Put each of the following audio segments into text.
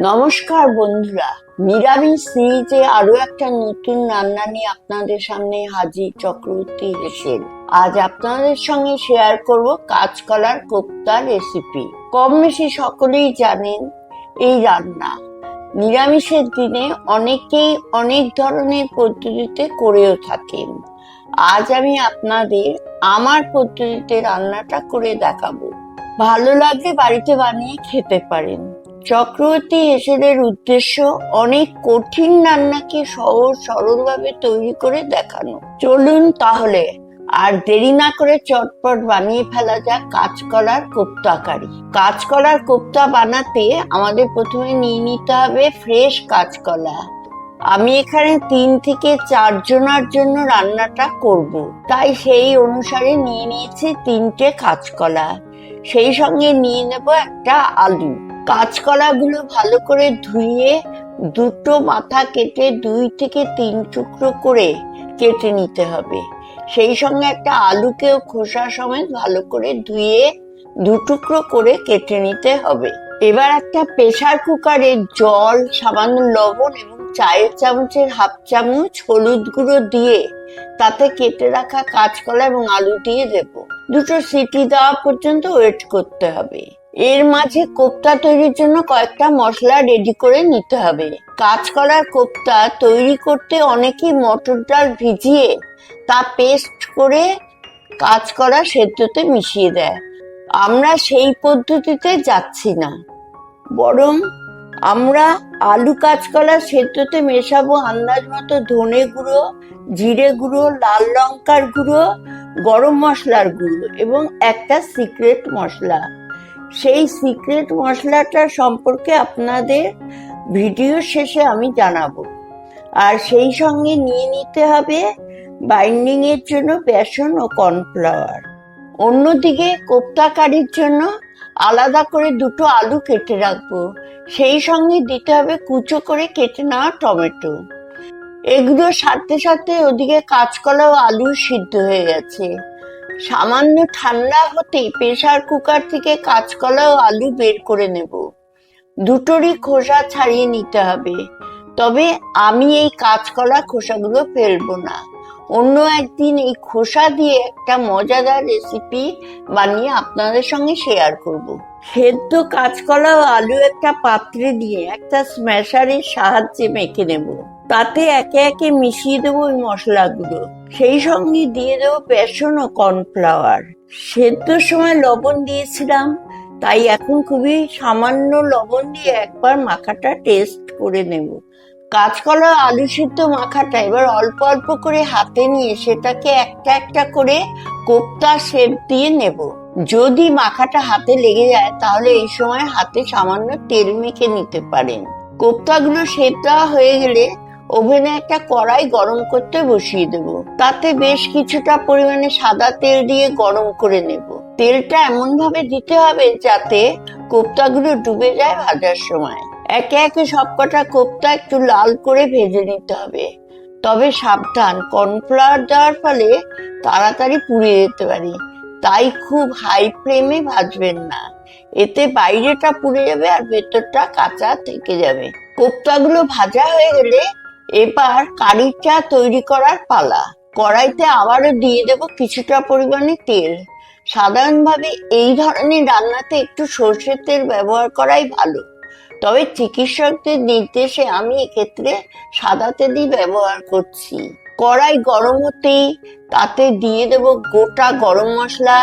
নমস্কার বন্ধুরা। নিরামিষ সিরিজে আরও একটা নতুন রান্না নিয়ে আপনাদের সামনে হাজির চক্রবর্তী হেসেল আজ আপনাদের সঙ্গে শেয়ার করব কাঁচকলার কোপ্তা রেসিপি কম বেশি সকলেই জানেন এই রান্না। নিরামিষের দিনে অনেকেই অনেক ধরনের পদ্ধতিতে করেও থাকেন। আজ আমি আপনাদের আমার পদ্ধতিতে রান্নাটা করে দেখাবো। ভালো লাগলে বাড়িতে বানিয়ে খেতে পারেন। চক্রবর্তী হেসেলের উদ্দেশ্য অনেক কঠিন রান্নাকে সহজ সরলভাবে তৈরি করে দেখানো। চলুন তাহলে আর দেরি না করে চটপট বানিয়ে ফেলা যাক কাঁচকলার কোপ্তাকারি কাঁচকলার কোপ্তা বানাতে আমাদের প্রথমে নিয়ে নিতে হবে ফ্রেশ কাঁচকলা। আমি এখানে তিন থেকে চার জনের জন্য রান্নাটা করব। তাই সেই অনুসারে নিয়ে নিয়েছি তিনটে কাঁচকলা। সেই সঙ্গে নিয়ে নেব একটা আলু। কাঁচকলাগুলো ভালো করে ধুয়ে দুটো মাথা কেটে দুই থেকে তিন টুকরো করে কেটে নিতে হবে। সেই সঙ্গে একটা আলুকেও খোসা সমেত ভালো করে ধুয়ে দু টুকরো করে কেটে নিতে হবে। এবার একটা প্রেসার কুকারে জল, সামান্য লবণ এবং চায়ের চামচের হাফ চামচ হলুদ গুঁড়ো দিয়ে তাতে কেটে রাখা কাঁচকলা এবং আলু দিয়ে দেব। দুটো সিটি দেওয়া পর্যন্ত ওয়েট করতে হবে। এর মাঝে কোপ্তা তৈরির জন্য কয়েকটা মশলা রেডি করে নিতে হবে। কাঁচকলার কোপ্তা তৈরি করতে অনেকেই মটর ডাল ভিজিয়ে তা পেস্ট করে কাঁচকলা সেদ্ধতে মিশিয়ে দেয়। আমরা সেই পদ্ধতিতে যাচ্ছি না। বরং আমরা আলু কাঁচকলা সেদ্ধতে মেশাবো আন্দাজ মতো ধনে গুঁড়ো, জিরে গুঁড়ো, লাল লঙ্কার গুঁড়ো, গরম মশলার গুঁড়ো এবং একটা সিক্রেট মশলা। সেই সিক্রেট মশলাটা সম্পর্কে আপনাদের ভিডিও শেষে আমি জানাব। আর সেই সঙ্গে নিয়ে নিতে হবে বাইন্ডিং এর জন্য বেসন ও কর্নফ্লাওয়ার অন্যদিকে কোপ্তা কারির জন্য আলাদা করে দুটো আলু কেটে রাখব। সেই সঙ্গে দিতে হবে কুচো করে কেটে নেওয়া টমেটো। এগুলো সাথে সাথে ওদিকে কাঁচকলা ও আলু সিদ্ধ হয়ে গেছে। সামান্য ঠান্ডা হতেই প্রেশার কুকার থেকে কাঁচকলা ও আলু বের করে নেব। দুটোরই খোসা ছাড়িয়ে নিতে হবে। তবে আমি এই কাঁচকলা খোসাগুলো ফেলব না। অন্য একদিন এই খোসা দিয়ে একটা মজাদার রেসিপি বানিয়ে আপনাদের সঙ্গে শেয়ার করব। সেদ্ধ কাঁচকলা ও আলু একটা পাত্রে দিয়ে একটা স্ম্যাশারের সাহায্যে মেখে নেব। তাতে একে একে মিশিয়ে দেবো ওই মশলাগুলো। সেই সঙ্গে দিয়ে দেবো বেসন ও কর্নফ্লাওয়ার। সেদ্ধর সময় লবণ দিয়েছিলাম, তাই এখন খুবই সামান্য লবণ দিয়ে একবার মাখাটা টেস্ট করে নেব। কাঁচকলা আলু সিদ্ধ মাখাটা এবার অল্প অল্প করে হাতে নিয়ে সেটাকে একটা একটা করে কোপ্তা শেপ দিয়ে নেব। যদি মাখাটা হাতে লেগে যায়, তাহলে এই সময় হাতে সামান্য তেল মেখে নিতে পারেন। কোপ্তাগুলো দেওয়া হয়ে গেলে ওভেনে একটা কড়াই গরম করতে বসিয়ে দেব। তাতে বেশ কিছুটা পরিমাণে সাদা তেল দিয়ে গরম করে নেব। তেলটা এমন ভাবে দিতে হবে যাতে কোপ্তাগুলো ডুবে যায় ভাজার সময়। একে একে সবকটা কোপ্তা একটু লাল করে ভেজে নিতে হবে। তবে সাবধান, কর্নফ্লাওয়ার দেওয়ার ফলে তাড়াতাড়ি পুড়ে যেতে পারে। তাই খুব হাই ফ্লেমে ভাজবেন না। এতে বাইরেটা পুড়ে যাবে আর ভেতরটা কাঁচা থেকে যাবে। কোপ্তাগুলো ভাজা হয়ে গেলে এবার কারির চা তৈরি করার পালা। কড়াইতে আবারও দিয়ে দেব কিছুটা পরিমাণে তেল। সাধারণভাবে এই ধরনের রান্নাতে একটু সর্ষের তেল ব্যবহার করাই ভালো। তবে চিকিৎসকদের নির্দেশে আমি এক্ষেত্রে সাদা তেলই ব্যবহার করছি। কড়াই গরম হতেই তাতে দিয়ে দেব গোটা গরম মশলা,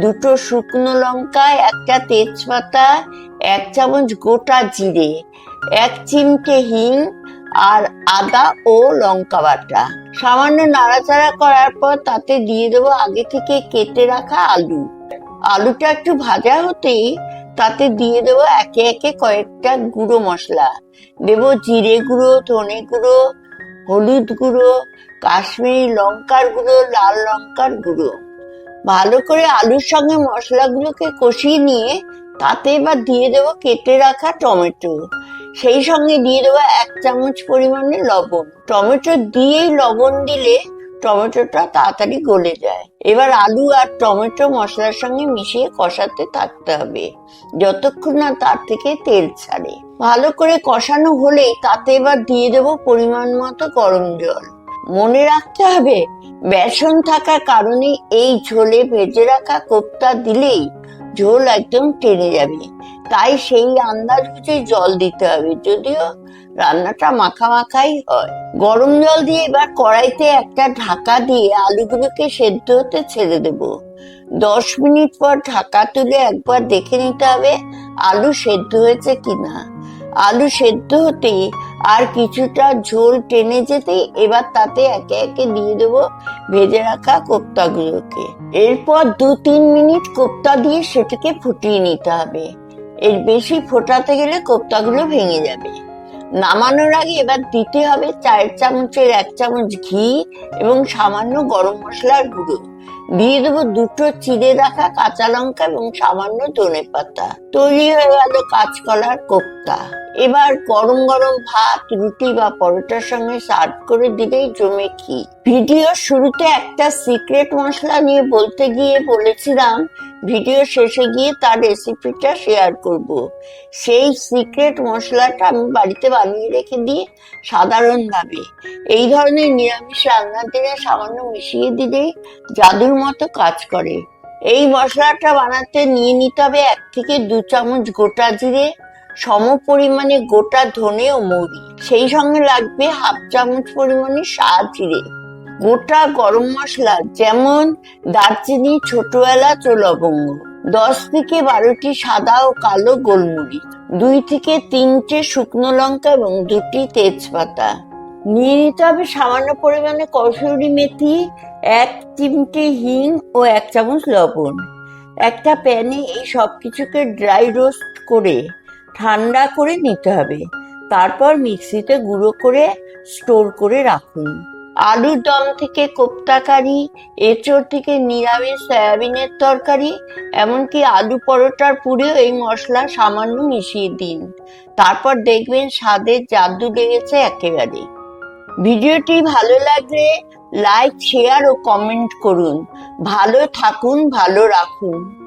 দুটো শুকনো লঙ্কা, একটা তেজপাতা, এক চামচ গোটা জিরে, এক চিমটে হিং আর আদা ও লঙ্কা বাটা। সামান্য নাড়াচাড়া করার পর তাতে দিয়ে দেবো আগে থেকে কেটে রাখা আলু। আলুটা একটু ভাজা হতেই তাতে দিয়ে দেবো একে একে কয়েকটা গুঁড়ো মশলা। দেব জিরে গুঁড়ো, ধনে গুঁড়ো, হলুদ গুঁড়ো কাশ্মীরি লঙ্কার গুঁড়ো, লাল লঙ্কার গুঁড়ো। ভালো করে আলুর সঙ্গে মশলাগুলোকে কষিয়ে নিয়ে তাতে এবার দিয়ে দেবো কেটে রাখা টমেটো। সেই সঙ্গে দিয়ে দেবো এক চামচ পরিমাণে লবণ। টমেটো দিয়েই লবণ দিলে টমেটোটা তাড়াতাড়ি গলে যায়। এবার আলু আর টমেটো মশলার সঙ্গে মিশিয়ে কষাতে থাকতে হবে, যতক্ষণ না তার থেকে তেল ছাড়ে। ভালো করে কষানো হলেই তাতে এবার দিয়ে দেবো পরিমাণ মতো গরম জল। মনে রাখতে হবে, বেসন থাকার কারণে এই ঝোলে ভেজে রাখা কোপ্তা দিলেই ঝোল একদম টেনে যাবে। তাই সেই আন্দাজ বুঝে জল দিতে হবে, যদিও রান্নাটা মাখা মাখাই হয়। গরম জল দিয়ে এবার কড়াইতে একটা ঢাকা দিয়ে আলুগুলোকে সেদ্ধ হতে ছেড়ে দেব। দশ মিনিট পর ঢাকা তুলে একবার দেখে নিতে হবে আলু সেদ্ধ হয়েছে কিনা। আলু সেদ্ধ হতেই আর কিছুটা ঝোল টেনে যেতে এবার তাতে একে একে দিয়ে দেবো ভেজে রাখা কোপ্তাগুলোকে। এরপর দু তিন মিনিট কোপ্তা দিয়ে সেটাকে ফুটিয়ে নিতে হবে। এর বেশি ফোটাতে গেলে কোপ্তাগুলো ভেঙে যাবে। নামানোর আগে এবার দিতে হবে চার চামচের এক চামচ ঘি এবং সামান্য গরম মশলার গুঁড়ো। দিয়ে দেবো দুটো চিড়ে রাখা কাঁচা লঙ্কা এবং সামান্য ধনে পাতা তৈরি হয়ে গেল কাঁচকলার কোপ্তা। এবার গরম গরম ভাত, রুটি বা পরোটার সঙ্গে সার্ভ করে দিলেই জমে কি ভিডিও শুরুতে একটা সিক্রেট মশলা নিয়ে বলতে গিয়ে বলেছিলাম, ভিডিও শেষে গিয়ে তার রেসিপিটা শেয়ার করব। সেই সিক্রেট মশলাটা আমি বাড়িতে বানিয়ে রেখে দিই সাধারণভাবে। এই ধরনের নিরামিষ রান্নার দিনে সামান্য মিশিয়ে দিলেই জাদুর মতো কাজ করে। এই মশলাটা বানাতে নিয়ে নিতে হবে এক থেকে দু চামচ গোটা জিরে সম পরিমাণে গোটা ধনে ও মৌরি সেই সঙ্গে লাগবে হাফ চামচ পরিমাণে সাদা জিরে। গোটা গরম মশলা, যেমন দারচিনি, ছোট এলাচ ও লবঙ্গ। দশ থেকে বারোটি সাদা ও কালো গোলমরিচ। দুই থেকে তিনটে শুকনো লঙ্কা এবং দুটি তেজপাতা। নিয়ে নিতে হবে সামান্য পরিমাণে কসুরি মেথি, এক চিমটে হিং ও এক চামচ লবণ। একটা প্যানে এই সব কিছুকে ড্রাই রোস্ট করে ঠান্ডা করে নিতে হবে। তারপর মিক্সিতে গুঁড়ো করে স্টোর করে রাখুন। আলুর দম থেকে কোপ্তা কারি এঁচড় থেকে নিরামিষ সয়াবিনের তরকারি, এমনকি আলু পরোটার পুরেও এই মশলা সামান্য মিশিয়ে দিন। তারপর দেখবেন স্বাদের জাদু লেগেছে একেবারে। ভিডিওটি ভালো লাগলে লাইক, শেয়ার ও কমেন্ট করুন। ভালো থাকুন, ভালো রাখুন।